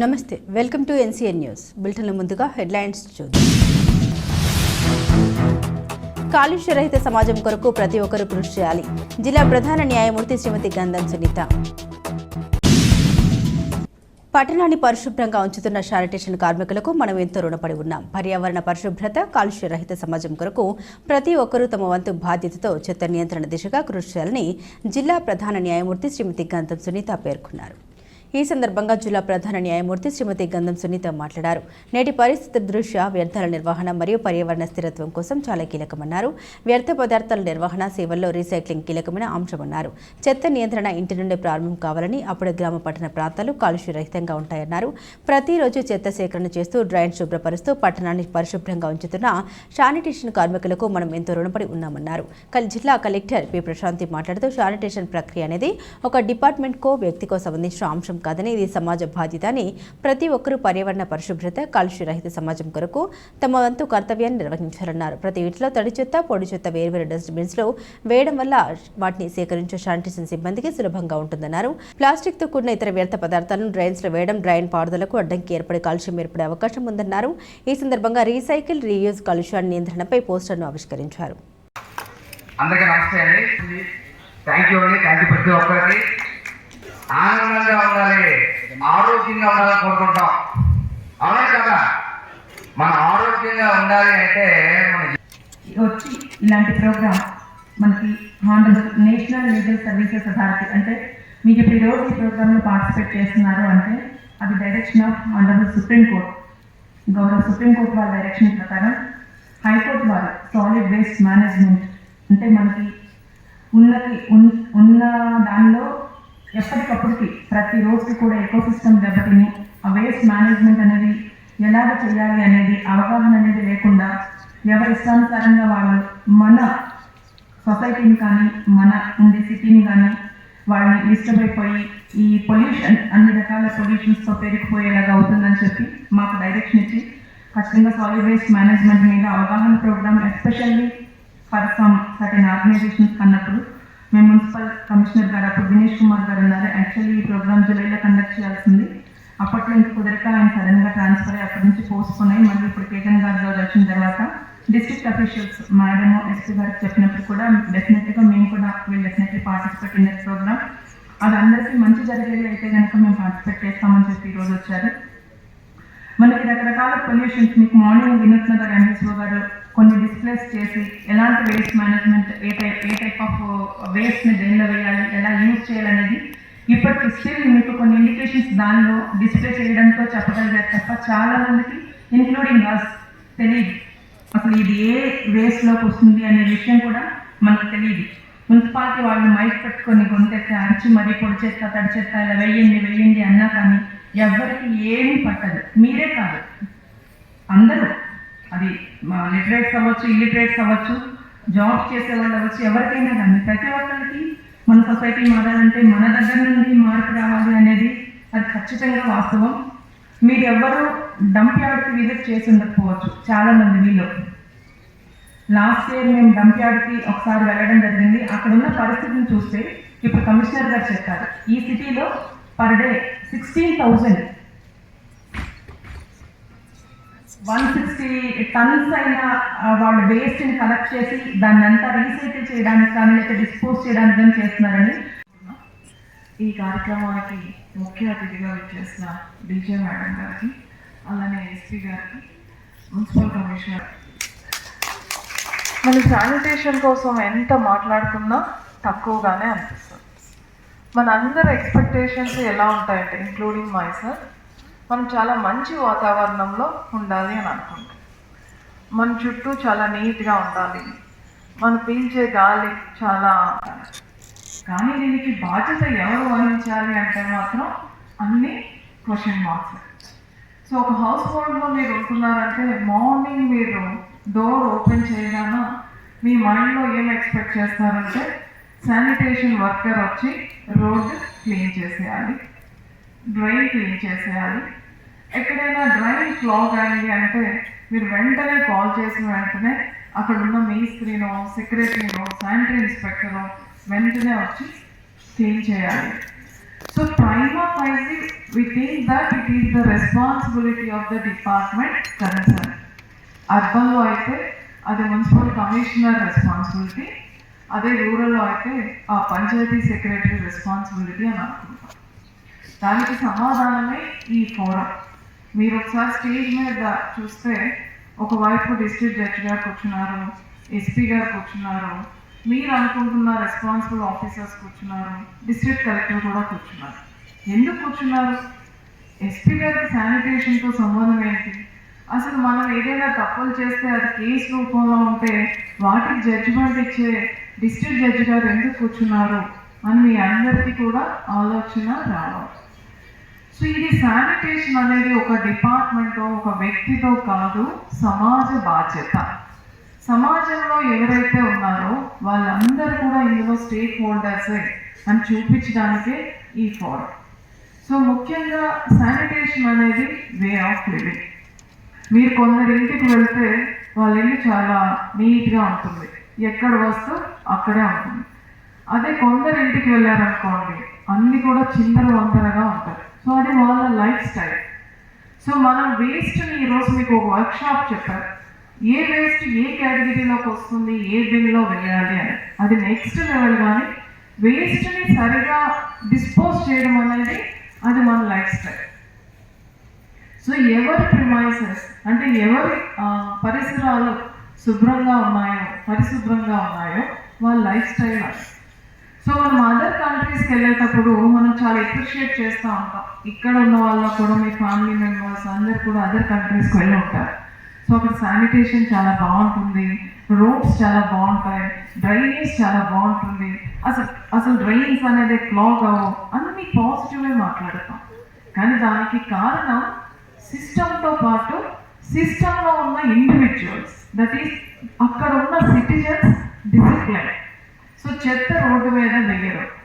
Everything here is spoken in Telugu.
నమస్తే వెల్కమ్ టు ఎన్సీఎన్ న్యూస్. బులెటిన్ల ముందుగా హెడ్లైన్స్ చూద్దాం. కాలుష్య రహిత సమాజం కొరకు ప్రతి ఒక్కరూ కృషి చేయాలి. జిల్లా ప్రధాన న్యాయమూర్తి శ్రీమతి గంధం సునీత. పట్టణాన్ని పరిశుభ్రంగా ఉంచుతున్న శానిటేషన్ కార్మికులకు మనం ఎంతో రుణపడి ఉన్నాం. పర్యావరణ పరిశుభ్రత కాలుష్య రహిత సమాజం కొరకు ప్రతి ఒక్కరూ తమ వంతు బాధ్యతతో చెత్త నియంత్రణ దిశగా కృషి చేయాలని జిల్లా ప్రధాన న్యాయమూర్తి శ్రీమతి గంధం సునీత పేర్కొన్నారు. ఈ సందర్భంగా జిల్లా ప్రధాన న్యాయమూర్తి శ్రీమతి గంధం సునీత మాట్లాడారు. నేటి పరిస్థితి దృష్ట్యా వ్యర్థాల నిర్వహణ మరియు పర్యావరణ స్థిరత్వం కోసం చాలా కీలకమన్నారు. వ్యర్థ పదార్థాల నిర్వహణ సేవల్లో రీసైక్లింగ్ కీలకమైన అంశమన్నారు. చెత్త నియంత్రణ ఇంటి నుండి ప్రారంభం కావాలని అప్పుడు గ్రామ పట్టణ ప్రాంతాలు కాలుష్య రహితంగా ఉంటాయన్నారు. ప్రతిరోజు చెత్త సేకరణ చేస్తూ డ్రైన్ శుభ్రపరుస్తూ పట్టణాన్ని పరిశుభ్రంగా ఉంచుతున్న శానిటేషన్ కార్మికులకు మనం ఎంతో రుణపడి ఉన్నామన్నారు. జిల్లా కలెక్టర్ పి. ప్రశాంతి మాట్లాడుతూ శానిటేషన్ ప్రక్రియ అనేది ఒక డిపార్ట్మెంట్ కో వ్యక్తికో సంబంధించిన అంశం కాదని ఇది సమాజ బాధ్యత అని ప్రతి ఒక్కరూ పర్యావరణ పరిశుభ్రత కాలుష్య రహిత సమాజం కొరకు తమ వంతు కర్తవ్యాన్ని నిర్వహించాలన్నారు. ప్రతి ఇంట్లో తడి చెత్త పొడి చెత్త వేర్వేరు డస్ట్బిన్స్లో వేయడం వల్ల వాటిని సేకరించే శానిటేషన్ సిబ్బందికి సులభంగా ఉంటుందన్నారు. ప్లాస్టిక్తో కూడిన ఇతర వ్యర్థ పదార్థాలను డ్రైన్స్లో వేయడం డ్రైన్ పారుదలకు అడ్డంకి ఏర్పడే కాలుష్యం ఏర్పడే అవకాశం ఉందన్నారు. ఈ సందర్భంగా రీసైకిల్ రీయూజ్ కాలుష్యాన్ని నియంత్రణపై పోస్టర్ను ఆవిష్కరించారు. అందరికీ నమస్తే అండి. థ్యాంక్ యూ అండి. థ్యాంక్ యూ ప్రతి ఒక్కరికి. ఆనందంగా ఉండాలి. ఆరోగ్యంగా ఉండాలని కోరుకుంటాం. అవునా కదా? మన ఆరోగ్యంగా ఉండాలి అంటే వచ్చి ఇలాంటి ప్రోగ్రామ్ మనకి honourable national legal services authority అంటే మీకు ఇప్పుడు ఈరోజు ఈ ప్రోగ్రాంలో పార్టిసిపేట్ చేస్తున్నారు అంటే అది direction of honourable supreme court. గౌరవ సుప్రీం కోర్ట్ వాళ్ళ డైరెక్షన్ ప్రకారం హైకోర్టు వారు సాలిడ్ వేస్ట్ మేనేజ్మెంట్ అంటే మనకి ఉన్నది ఉన్- ఉన్న దానిలో ఎప్పటికప్పటికి ప్రతి రోజుకి కూడా ఎకో సిస్టమ్ దెబ్బతిని ఆ వేస్ట్ మేనేజ్మెంట్ అనేది ఎలాగ చేయాలి అనేది అవగాహన అనేది లేకుండా ఎవరి ఇష్టానుసారంగా వాళ్ళు మన సొసైటీని కానీ మన ఉండే సిటీని కానీ వాళ్ళని డిస్టర్బ్ ఈ పొల్యూషన్ అన్ని రకాల పొల్యూషన్స్తో పెరిగిపోయేలాగా అవుతుందని చెప్పి మాకు డైరెక్షన్ ఇచ్చి ఖచ్చితంగా సాలిడ్ వేస్ట్ మేనేజ్మెంట్ మీద అవగాహన program especially for some certain organizations అన్నప్పుడు మేము మున్సిపల్ కమిషనర్ గారు అప్పుడు దినేష్ కుమార్ గారు ఉన్నారు. యాక్చువల్లీ ఈ ప్రోగ్రామ్ జూలైలో కండక్ట్ చేయాల్సింది. అప్పట్లో ఇంక కుదరక ఆయన సడన్గా ట్రాన్స్ఫర్ అయ్యి అప్పటి నుంచి పోస్ట్ మళ్ళీ ఇప్పుడు కేటన్ గారు గారు వచ్చిన తర్వాత డిస్ట్రిక్ట్ అఫీషియల్స్ మేడం ఎస్పీ గారికి చెప్పినప్పుడు కూడా డెఫినెట్గా మేము కూడా వీళ్ళు definitely participate in that program అది అందరికీ మంచి జరిగేది అయితే కనుక మేము పార్టిసిపేట్ చేస్తామని చెప్పి ఈరోజు వచ్చారు. మనకి రకరకాల పొల్యూషన్స్ మీకు మార్నింగ్ వినూత్న గారు ఎంఎస్ఓ గారు కొన్ని డిస్ప్లేస్ చేసి ఎలాంటి waste management a type a type of వేస్ట్ని దేనిలో వేయాలి ఎలా యూజ్ చేయాలనేది ఇప్పటికి స్టిల్ మీకు కొన్ని ఇండికేషన్స్ దానిలో డిస్ప్లే చేయడంతో చెప్పగలిగారు తప్ప చాలా మందికి ఇంక్లూడింగ్ అస్ తెలియదు అసలు ఇది ఏ వేస్ట్లోకి వస్తుంది అనే విషయం కూడా మనకు తెలియదు మున్సిపాలిటీ వాళ్ళు మైక్ పెట్టుకొని గొంతెత్తి అరిచి మరీ పొడి చెత్త తడి చెత్త ఇలా వెయ్యండి వెయ్యండి అన్నా కానీ ఎవరికి ఏమి పట్టదు. మీరే కాదు. అందరూ. అది లిటరేట్స్ అవ్వచ్చు ఇల్లిటరేట్స్ అవ్వచ్చు జాబ్ చేసే వాళ్ళు అవ్వచ్చు ఎవరికైనా కానీ ప్రతి ఒక్కరికి మన సొసైటీ మారాలంటే మన దగ్గర నుండి మార్పు రావాలి అనేది అది ఖచ్చితంగా వాస్తవం. మీరు ఎవ్వరూ డంప్ యార్డ్కి విజిట్ చేసి ఉండకపోవచ్చు చాలా మంది మీలో. లాస్ట్ ఇయర్ మేము డంప్ యార్డ్కి ఒకసారి వెళ్ళడం జరిగింది. అక్కడ ఉన్న పరిస్థితిని చూస్తే ఇప్పుడు కమిషనర్ గారు చెప్పారు ఈ సిటీలో per day sixteen thousand one sixty tons అయిన ఆ, వాళ్ళ వేస్ట్ని కలెక్ట్ చేసి దాన్ని అంతా రీసైకిల్ చేయడానికి కానీ లేకపోతే డిస్పోజ్ చేయడానికి కానీ చేస్తున్నారని ఈ కార్యక్రమానికి ముఖ్య అతిథిగా వచ్చేసిన డీజే మేడం గారికి అలానే ఎస్పీ గారికి మున్సిపల్ కమిషనర్. మన శానిటేషన్ కోసం ఎంత మాట్లాడుకున్నా తక్కువగానే అనిపిస్తుంది. మన అందరి ఎక్స్పెక్టేషన్స్ ఎలా ఉంటాయంటే ఇంక్లూడింగ్ మై సార్ మనం చాలా మంచి వాతావరణంలో ఉండాలి అని అనుకుంటాం. మన చుట్టూ చాలా నీట్గా ఉండాలి. మనం పీల్చే గాలి చాలా కానీ దీనికి బాధ్యత ఎవరు వహించాలి అంటే మాత్రం అన్ని క్వశ్చన్ మార్క్స్ సో ఒక హౌస్ హోల్డ్లో మీరు ఉంటున్నారంటే మార్నింగ్ మీరు డోర్ ఓపెన్ చేయగానే మీ మైండ్లో ఏం ఎక్స్పెక్ట్ చేస్తారంటే శానిటేషన్ వర్కర్ వచ్చి రోడ్ క్లీన్ చేసేయాలి. డ్రైన్ క్లీన్ చేసేయాలి. ఎక్కడైనా డ్రైన్ క్లాగ్ అయింది అంటే మీరు వెంటనే కాల్ చేసిన వెంటనే అక్కడ ఉన్న మేస్త్రీనో సెక్రటరీనో శానిటరీ ఇన్స్పెక్టరో వెంటనే వచ్చి క్లీన్ చేయాలి. So prima facie we think that it is the responsibility of the department concern. అర్బన్లో అయితే అది మున్సిపల్ కమిషనర్ రెస్పాన్సిబిలిటీ అదే రూరల్లో అయితే ఆ పంచాయతీ సెక్రటరీ రెస్పాన్సిబిలిటీ అని అనుకుంటాం. దానికి సమాధానమే ఈ ఫోరం. మీరు ఒకసారి స్టేజ్ మీద చూస్తే ఒకవైపు డిస్ట్రిక్ట్ జడ్జి గారు కూర్చున్నారు ఎస్పీ గారు కూర్చున్నారు మీరు అనుకుంటున్న రెస్పాన్సిబుల్ ఆఫీసర్స్ కూర్చున్నారు డిస్ట్రిక్ట్ కలెక్టర్ కూడా కూర్చున్నారు. ఎందుకు కూర్చున్నారు? ఎస్పీ గారికి శానిటేషన్తో సంబంధం ఏంటి? అసలు మనం ఏదైనా తప్పులు చేస్తే అది కేసు రూపంలో ఉంటే వాటికి జడ్జిమెంట్ ఇచ్చే డిస్ట్రిక్ట్ జడ్జి గారు ఎందుకు కూర్చున్నారు అని మీ అందరికీ కూడా ఆలోచన రావాలి. సో ఇది శానిటేషన్ అనేది ఒక డిపార్ట్మెంట్ ఒక వ్యక్తితో కాదు సమాజ బాధ్యత. సమాజంలో ఎవరైతే ఉన్నారో వాళ్ళందరూ కూడా ఇందులో స్టేక్ హోల్డర్సే అని చూపించడానికే ఈ ఫోరం సో ముఖ్యంగా శానిటేషన్ అనేది వే ఆఫ్ లివింగ్ మీరు కొందరి ఇంటికి వెళ్తే వాళ్ళ ఇల్లు చాలా నీట్గా ఉంటుంది. ఎక్కడ వస్తూ అక్కడే ఉంటుంది. అదే కొందరి ఇంటికి వెళ్ళారనుకోండి అన్ని కూడా చిందర వందరగా ఉంటాయి. సో అది వాళ్ళ లైఫ్ స్టైల్. సో మనం వేస్ట్ని ఈరోజు మీకు ఒక వర్క్షాప్ చెప్పారు ఏ వేస్ట్ ఏ కేటగిరీలోకి వస్తుంది ఏ బిన్లో వేయాలి అని. అది నెక్స్ట్ లెవెల్ కానీ వేస్ట్ని సరిగా డిస్పోజ్ చేయడం అనేది అది మన లైఫ్ స్టైల్. సో ఎవరి ప్రిమైసెస్ అంటే ఎవరి పరిసరాలు శుభ్రంగా ఉన్నాయో పరిశుభ్రంగా ఉన్నాయో వాళ్ళ లైఫ్ స్టైల్ సో మనం అదర్ కంట్రీస్కి వెళ్ళేటప్పుడు మనం చాలా అప్రిషియేట్ చేస్తూ ఉంటాం. ఇక్కడ ఉన్న వాళ్ళ కూడా మీ ఫ్యామిలీ మెంబర్స్ అందరు కూడా అదర్ కంట్రీస్కి వెళ్ళి ఉంటారు. సో అక్కడ శానిటేషన్ చాలా బాగుంటుంది రోడ్స్ చాలా బాగుంటాయి డ్రైనేజ్ చాలా బాగుంటుంది. అసలు అసలు డ్రైన్స్ అనేది క్లాగ్ అవ్వవు. అన్ని పాజిటివే మాట్లాడతాం. కానీ దానికి కారణం సిస్టంతో పాటు సిస్టంలో ఉన్న ఇండివిజువల్స్ దట్ ఈస్ అక్కడ ఉన్న సిటిజన్స్ డిసిప్లైన్ సో చెత్త రోడ్డు మీద వేయరు